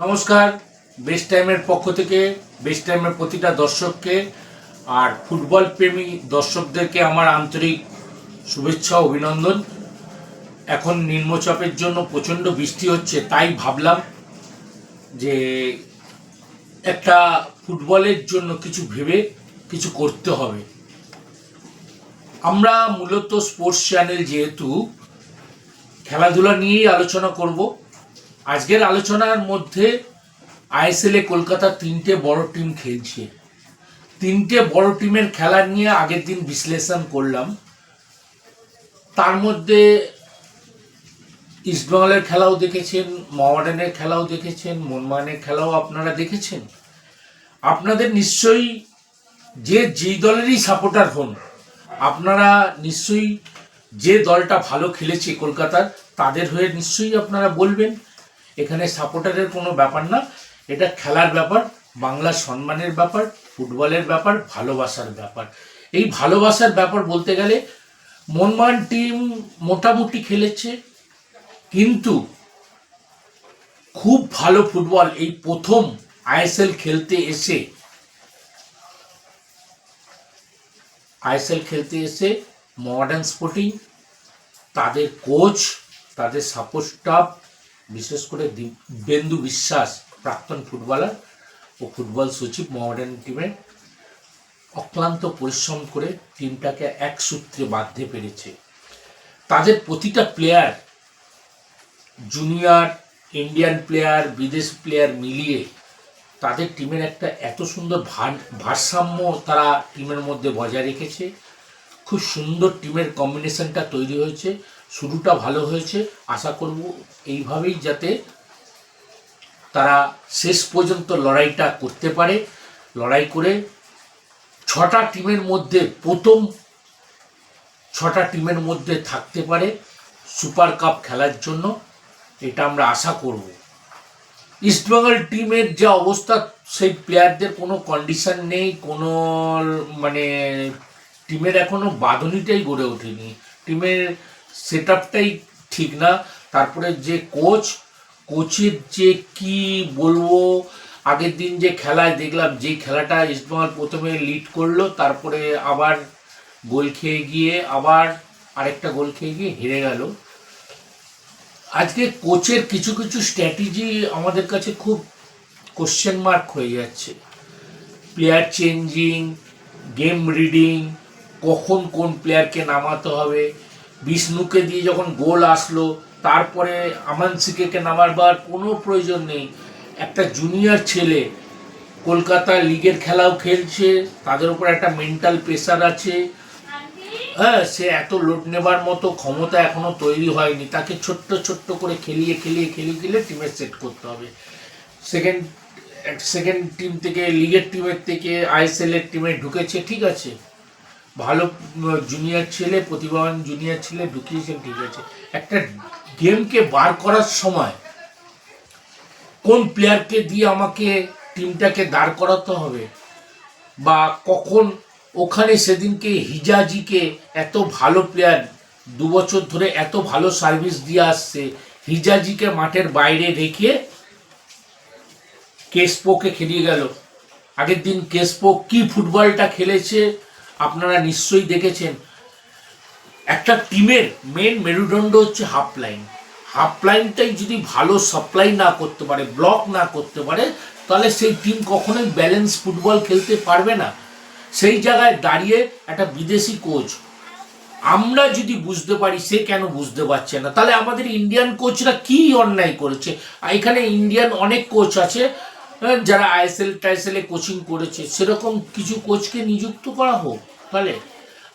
নমস্কার। বেস্ট টাইমের পক্ষ থেকে বেস্ট টাইমের প্রতিটা দর্শককে আর ফুটবল প্রেমী দর্শকদেরকে আমার আন্তরিক শুভেচ্ছা অভিনন্দন। এখন নিম্নচাপের জন্য প্রচণ্ড বৃষ্টি হচ্ছে, তাই ভাবলাম যে একটা ফুটবলের জন্য কিছু ভেবে কিছু করতে হবে। আমরা মূলত স্পোর্টস চ্যানেল যেহেতু খেলাধুলা নিয়েই আলোচনা করব আজকের আলোচনার মধ্যে আইএসএলে কলকাতা তিনটে বড় টিম খেলছে। তিনটে বড় টিমের খেলা নিয়ে আগের দিন বিশ্লেষণ করলাম। তার মধ্যে ইস্টবেঙ্গলের খেলাও দেখেছেন মোহামেডানের খেলাও দেখেছেন মোহনবাগানের খেলাও আপনারা দেখেছেন। আপনাদের নিশ্চয়ই যে যেই দলেরই সাপোর্টার হন, আপনারা নিশ্চয়ই যে দলটা ভালো খেলেছে কলকাতার, তাদের হয়ে নিশ্চয়ই আপনারা বলবেন। এখানে সাপোর্টারের কোনো ব্যাপার না। এটা খেলার ব্যাপার বাংলার সম্মানের ব্যাপার, ফুটবলের ব্যাপার, ভালোবাসার ব্যাপার। এই ভালোবাসার ব্যাপার বলতে গেলে, মনমান টিম মোটামুটি খেলেছে, কিন্তু খুব ভালো ফুটবল এই প্রথম আইএসএল খেলতে এসে, আইএসএল খেলতে এসে মডার্ন স্পোর্টিং, তাদের কোচ, তাদের সাপোর্ট স্টাফ বিশেষ করে দিব্যেন্দু বিশ্বাস, প্রাক্তন ফুটবলার ও ফুটবল সচিব মডার্ন টিমের অক্লান্ত পরিশ্রম করে টিমটাকে এক সূত্রে বাঁধতে পেরেছে। তাদের প্রতিটা প্লেয়ার জুনিয়র ইন্ডিয়ান প্লেয়ার বিদেশ প্লেয়ার মিলিয়ে তাদের টিমের একটা এত সুন্দর ভার- ভারসাম্য তারা টিমের মধ্যে বজায় রেখেছে। খুব সুন্দর টিমের কম্বিনেশনটা তৈরি হয়েছে। শুরুটা ভালো হয়েছে। আশা করব এইভাবেই যাতে তারা শেষ পর্যন্ত লড়াইটা করতে পারে। লড়াই করে ছটা টিমের মধ্যে প্রথম ছটা টিমের মধ্যে থাকতে পারে সুপার কাপ খেলার জন্য। এটা আমরা আশা করব। ইস্টবেঙ্গল টিমের যা অবস্থা, সেই প্লেয়ারদের কোনো কন্ডিশন নেই, কোনো মানে টিমের এখনও বাঁধনিটাই গড়ে ওঠেনি। টিমের সেট আপটাই ঠিক না। তারপরে যে কোচ কোচের যে কি বলব, আগের দিন যে খেলায় দেখলাম, যে খেলাটা ইস্টবেঙ্গল প্রথমে লিড করল, তারপরে আবার গোল খেয়ে গিয়ে, আবার আরেকটা গোল খেয়ে গিয়ে হেরে গেল। আজকে কোচের কিছু কিছু স্ট্র্যাটেজি আমাদের কাছে খুব কোশ্চেন মার্ক হয়ে যাচ্ছে। প্লেয়ার চেঞ্জিং গেম রিডিং কখন কোন প্লেয়ারকে নামাতে হবে, বিষ্ণুকে দিয়ে যখন গোল আসলো তারপরে আমান আমানসিকে নামাবার কোনো প্রয়োজন নেই। একটা জুনিয়র ছেলে কলকাতা লিগের খেলাও খেলছে, তাদের উপর একটা মেন্টাল প্রেশার আছে। হ্যাঁ সে এত লোড নেবার মতো ক্ষমতা এখনও তৈরি হয়নি। তাকে ছোট্ট ছোট্ট করে খেলিয়ে খেলিয়ে খেলিয়ে খেলিয়ে টিমে সেট করতে হবে। সেকেন্ড সেকেন্ড টিম থেকে লিগের টিমের থেকে আইএসএল এর টিমে ঢুকেছে, ঠিক আছে? ভালো জুনিয়র ছেলে, প্রতিভাবান জুনিয়র ছেলে ঢুকিয়েছেন ঠিক আছে। একটা গেমকে বার করার সময় কোন প্লেয়ারকে দিয়ে আমাকে টিমটাকে দাঁড় করাতে হবে? বা কখন ওখানে সেদিনকে হিজাজিকে এত ভালো প্লেয়ার দু বছর ধরে এত ভালো সার্ভিস দিয়ে আসছে, হিজাজিকে মাঠের বাইরে রেখে কেসপোকে খেলিয়ে গেল। আগের দিন কেসপো কি ফুটবলটা খেলেছে আপনারা নিশ্চয়ই দেখেছেন। একটা টিমের মেন মেরুদণ্ড হচ্ছে হাফ লাইন হাফ লাইনটাই যদি ভালো সাপ্লাই না করতে পারে ব্লক না করতে পারে, তাহলে সেই টিম কখনোই ব্যালেন্স ফুটবল খেলতে পারবে না। সেই জায়গায় দাঁড়িয়ে একটা বিদেশি কোচ আমরা যদি বুঝতে পারি, সে কেন বুঝতে পারছে না? তাহলে আমাদের ইন্ডিয়ান কোচরা কি অন্যায় করেছে? এখানে ইন্ডিয়ান অনেক কোচ আছে যারা আইএসএল টাইএসএল কোচিং করেছে। সেরকম কিছু কোচকে নিযুক্ত করা হোক, তাহলে।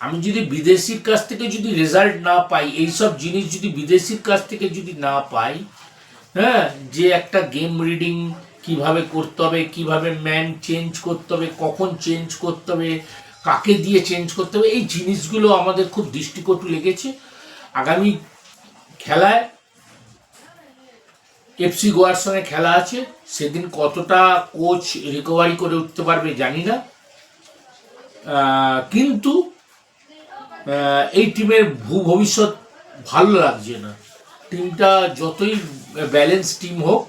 আমি যদি বিদেশির কাছ থেকে যদি রেজাল্ট না পাই, এইসব জিনিস যদি বিদেশির কাছ থেকে যদি না পাই হ্যাঁ যে একটা গেম রিডিং কীভাবে করতে হবে, কীভাবে ম্যান চেঞ্জ করতে হবে, কখন চেঞ্জ করতে হবে, কাকে দিয়ে চেঞ্জ করতে হবে, এই জিনিসগুলো আমাদের খুব দৃষ্টিকটু লেগেছে। আগামী খেলায় এফসি গোয়ার সঙ্গে খেলা আছে, সেদিন কতটা কোচ রিকভারি করে উঠতে পারবে জানি না। কিন্তু এই টিমের ভূ ভবিষ্যৎ ভালো লাগছে না। টিমটা যতই ব্যালেন্স টিম হোক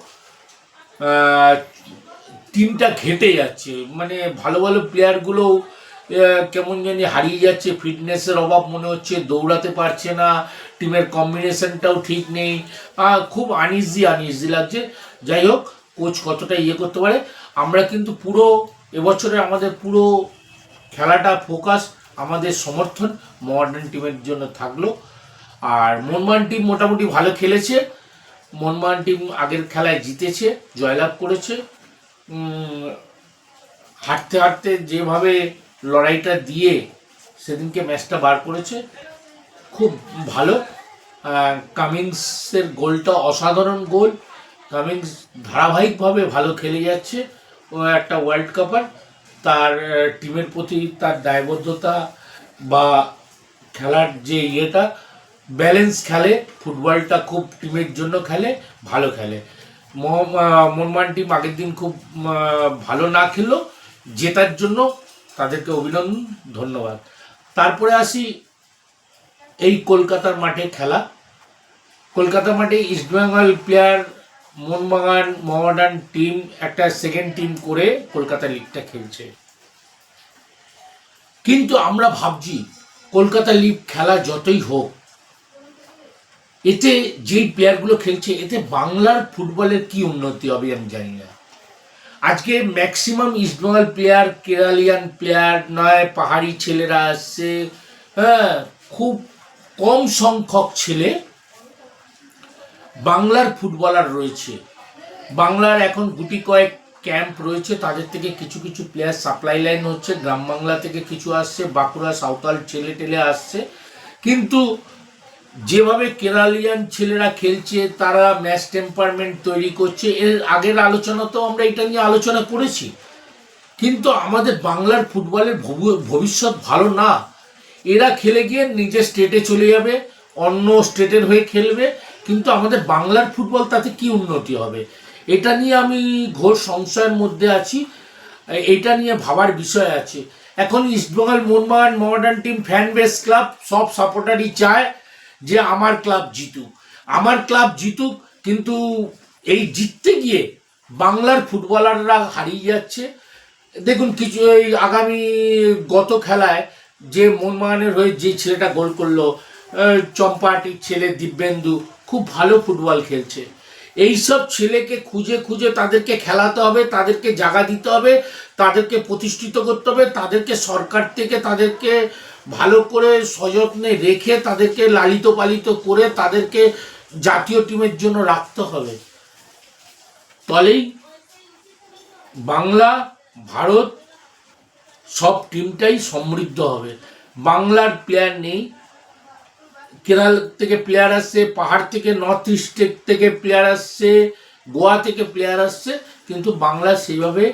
টিমটা ঘেটে যাচ্ছে। মানে ভালো ভালো প্লেয়ারগুলো কেমন জানি হারিয়ে যাচ্ছে। ফিটনেসের অভাব মনে হচ্ছে, দৌড়াতে পারছে না, টিমের কম্বিনেশনটাও ঠিক নেই। খুব আনইজি আনইজি লাগছে। যাই হোক কোচ কতটা ইয়ে করতে পারে, আমরা কিন্তু পুরো এবছরে আমাদের পুরো খেলাটা ফোকাস আমাদের সমর্থন মডার্ন টিমের জন্য থাকল। আর মনমান টিম মোটামুটি ভালো খেলেছে। মনমান টিম আগের খেলায় জিতেছে, জয়লাভ করেছে। হাঁটতে হাঁটতে যেভাবে লড়াইটা দিয়ে সেদিনকে ম্যাচটা বার করেছে, খুব ভালো। কামিংসের গোলটা অসাধারণ গোল। কামিংস ধারাবাহিকভাবে ভালো খেলে যাচ্ছে। ও একটা ওয়ার্ল্ড কাপার তার টিমের প্রতি তার দায়বদ্ধতা বা খেলার যে ইয়েটা ব্যালেন্স খেলে ফুটবলটা খুব টিমের জন্য খেলে ভালো খেলে। মোহাম- আহ, টিম আগের দিন খুব ভালো না খেললো জেতার জন্য তাদেরকে অভিনন্দন ধন্যবাদ। তারপরে আসি এই কলকাতার মাঠে খেলা। কলকাতা মাঠে ইস্টবেঙ্গল প্লেয়ার মোহনবাগান মহামডার্ন টিম একটা সেকেন্ড টিম করে কলকাতা লিগটা খেলছে। কিন্তু আমরা ভাবছি, কলকাতা লিগ খেলা যতই হোক, এতে যেই প্লেয়ারগুলো খেলছে, এতে বাংলার ফুটবলের কি উন্নতি হবে আমি জানি না। আজকে maximum East Bengal player Keralian player নয়, পাহাড়ি ছেলেরা আসছে হ্যাঁ খুব কম সংখ্যক ছেলে বাংলার ফুটবলার রয়েছে। বাংলার এখন গুটি কয়েক ক্যাম্প রয়েছে, তাদের থেকে কিছু কিছু প্লেয়ার সাপ্লাই লাইন হচ্ছে, গ্রাম বাংলা থেকে কিছু আসছে, বাঁকুড়া, সাঁওতাল ছেলে টেলে আসছে। কিন্তু যেভাবে কেরালিয়ান ছেলেরা খেলছে, তারা ম্যাচ টেম্পারমেন্ট তৈরি করছে, এর আগের আলোচনা তো আমরা এটা নিয়ে আলোচনা করেছি। কিন্তু আমাদের বাংলার ফুটবলের ভবিষ্যৎ ভালো না। এরা খেলে গিয়ে নিজের স্টেটে চলে যাবে, অন্য স্টেটের হয়ে খেলবে কিন্তু আমাদের বাংলার ফুটবল তাতে কি উন্নতি হবে? এটা নিয়ে আমি ঘোর সংশয়ের মধ্যে আছি। এটা নিয়ে ভাবার বিষয় আছে। এখন East Bengal Mohun Bagan modern team fan base club সব সাপোর্টারই চায় যে আমার ক্লাব জিতুক। আমার ক্লাব জিতুক, কিন্তু এই জিততে গিয়ে বাংলার ফুটবলাররা হারিয়ে যাচ্ছে। দেখুন কিছু এই আগামী গত খেলায় যে মোহনবাগানের হয়ে যে ছেলেটা গোল করল চম্পাটির ছেলে দিব্যেন্দু খুব ভালো ফুটবল খেলছে। এইসব ছেলেকে খুঁজে খুঁজে তাদেরকে খেলাতে হবে, তাদেরকে জায়গা দিতে হবে, তাদেরকে প্রতিষ্ঠিত করতে হবে, তাদেরকে সরকার থেকে তাদেরকে ভালো করে সযত্নে রেখে তাদেরকে লালিত পালিত করে তাদেরকে জাতীয় টিমের জন্য রাখতে হবে। তলেই বাংলা, ভারত সব টিমটাই সমৃদ্ধ হবে। বাংলার প্লেয়ার নেই কেরাল থেকে প্লেয়ার আসছে, পাহাড় থেকে নর্থ ইস্ট থেকে প্লেয়ার আসছে, গোয়া থেকে প্লেয়ার আসছে, কিন্তু বাংলা সেইভাবে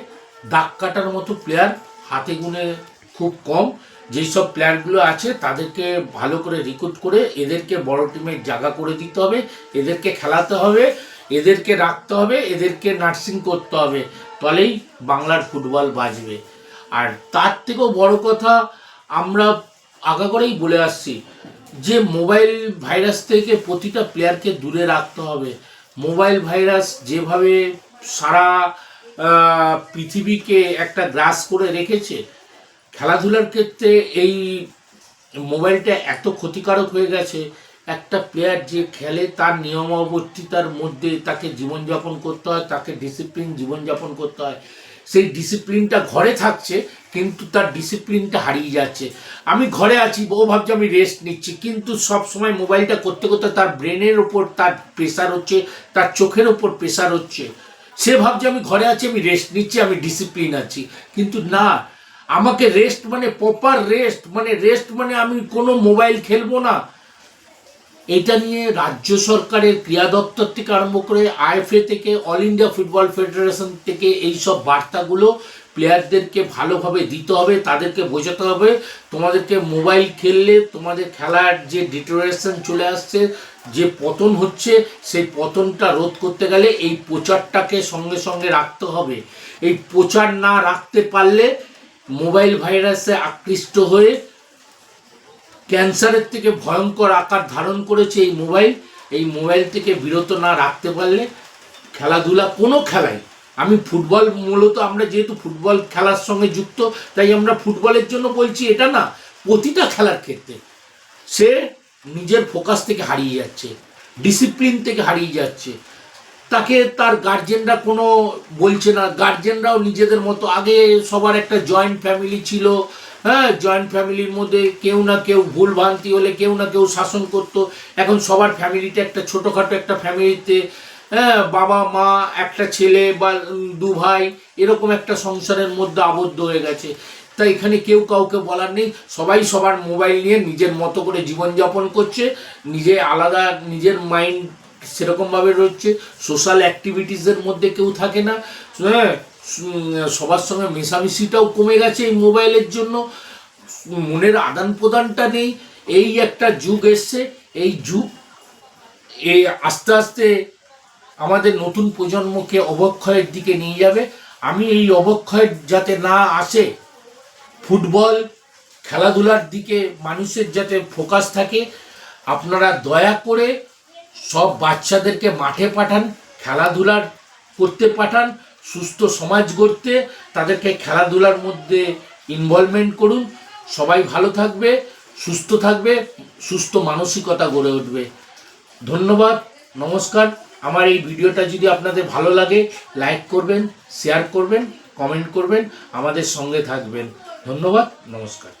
দাগ কাটার মতো প্লেয়ার হাতে গুনে খুব কম। যেসব প্লেয়ারগুলো আছে, তাদেরকে ভালো করে রিক্রুট করে এদেরকে বড় টিমের জায়গা করে দিতে হবে, এদেরকে খেলাতে হবে, এদেরকে রাখতে হবে, এদেরকে নার্সিং করতে হবে। তলেই বাংলার ফুটবল বাজবে। আর তার থেকেও বড় কথা, আমরা আগা করেই বলে আসছি যে মোবাইল ভাইরাস থেকে প্রতিটা প্লেয়ারকে দূরে রাখতে হবে। মোবাইল ভাইরাস যেভাবে সারা পৃথিবীকে একটা গ্রাস করে রেখেছে, খেলাধুলার ক্ষেত্রে এই মোবাইলটা এত ক্ষতিকারক হয়ে গেছে, একটা প্লেয়ার যে খেলে তার নিয়মাবর্তিতার মধ্যে তাকে জীবনযাপন করতে হয়, তাকে ডিসিপ্লিন জীবনযাপন করতে হয়। সেই ডিসিপ্লিনটা ঘরে থাকছে, কিন্তু তার ডিসিপ্লিনটা হারিয়ে যাচ্ছে। আমি ঘরে আছি, বউ ভাবছে আমি রেস্ট নিচ্ছি, কিন্তু সব সময় মোবাইলটা করতে করতে তার ব্রেনের ওপর তার প্রেশার হচ্ছে, তার চোখের ওপর প্রেশার হচ্ছে। সে ভাবছে আমি ঘরে আছি, আমি রেস্ট নিচ্ছি, আমি ডিসিপ্লিন আছি। কিন্তু না, আমাকে রেস্ট মানে প্রপার রেস্ট মানে রেস্ট মানে আমি কোনো মোবাইল খেলব না। এটা নিয়ে রাজ্য সরকারের ক্রীড়া দপ্তর থেকে আরম্ভ করে আইএফএ থেকে অল ইন্ডিয়া ফুটবল ফেডারেশন থেকে এই সব বার্তাগুলো প্লেয়ারদেরকে ভালোভাবে দিতে হবে, তাদেরকে বোঝাতে হবে। তোমাদেরকে মোবাইল খেললে তোমাদের খেলার যে ডিটোরেশন চলে আসছে, যে পতন হচ্ছে, সেই পতনটা রোধ করতে গেলে এই প্রচারটাকে সঙ্গে সঙ্গে রাখতে হবে। এই প্রচার না রাখতে পারলে মোবাইল ভাইরাসে আকৃষ্ট হয়ে ক্যান্সারের থেকে ভয়ঙ্কর আকার ধারণ করেছে এই মোবাইল। এই মোবাইল থেকে বিরত না রাখতে পারলে খেলাধুলা কোনো খেলাই আমি ফুটবল মূলত আমরা যেহেতু ফুটবল খেলার সঙ্গে যুক্ত, তাই আমরা ফুটবলের জন্য বলছি এটা না, প্রতিটা খেলার ক্ষেত্রে সে নিজের ফোকাস থেকে হারিয়ে যাচ্ছে ডিসিপ্লিন থেকে হারিয়ে যাচ্ছে। তাকে তার গার্জেনরা কোনো বলছে না। গার্জেনরাও নিজেদের মতো। আগে সবার একটা জয়েন্ট ফ্যামিলি ছিল হ্যাঁ জয়েন্ট ফ্যামিলির মধ্যে কেউ না কেউ ভুল ভ্রান্তি হলে কেউ না কেউ শাসন করত। এখন সবার ফ্যামিলিতে একটা ছোটোখাটো একটা ফ্যামিলিতে হ্যাঁ বাবা, মা, একটা ছেলে বা দু ভাই, এরকম একটা সংসারের মধ্যে আবদ্ধ হয়ে গেছে। তাই এখানে কেউ কাউকে বলার নেই। সবাই সবার মোবাইল নিয়ে নিজের মতো করে জীবনযাপন করছে। নিজে আলাদা, নিজের মাইন্ড সেরকমভাবে রয়েছে। সোশ্যাল অ্যাক্টিভিটিসের মধ্যে কেউ থাকে না। হ্যাঁ সবার সঙ্গে মেশামেশিটাও কমে গেছে এই মোবাইলের জন্য। মনের আদান প্রদানটা নেই। এই একটা যুগ এসছে। এই যুগ এই আস্তে আস্তে আমাদের নতুন প্রজন্মকে অবক্ষয়ের দিকে নিয়ে যাবে। আমি এই অবক্ষয় যাতে না আসে, ফুটবল খেলাধুলার দিকে মানুষের যাতে ফোকাস থাকে, আপনারা দয়া করে সব বাচ্চাদেরকে মাঠে পাঠান, খেলাধুলার করতে পাঠান। সুস্থ সমাজ গড়তে তাদেরকে খেলাধুলার মধ্যে ইনভলভমেন্ট করুন। সবাই ভালো থাকবে, সুস্থ থাকবে, সুস্থ মানসিকতা গড়ে উঠবে। ধন্যবাদ, নমস্কার। আমার এই ভিডিওটা যদি আপনাদের ভালো লাগে লাইক করবেন শেয়ার করবেন কমেন্ট করবেন, আমাদের সঙ্গে থাকবেন। ধন্যবাদ, নমস্কার।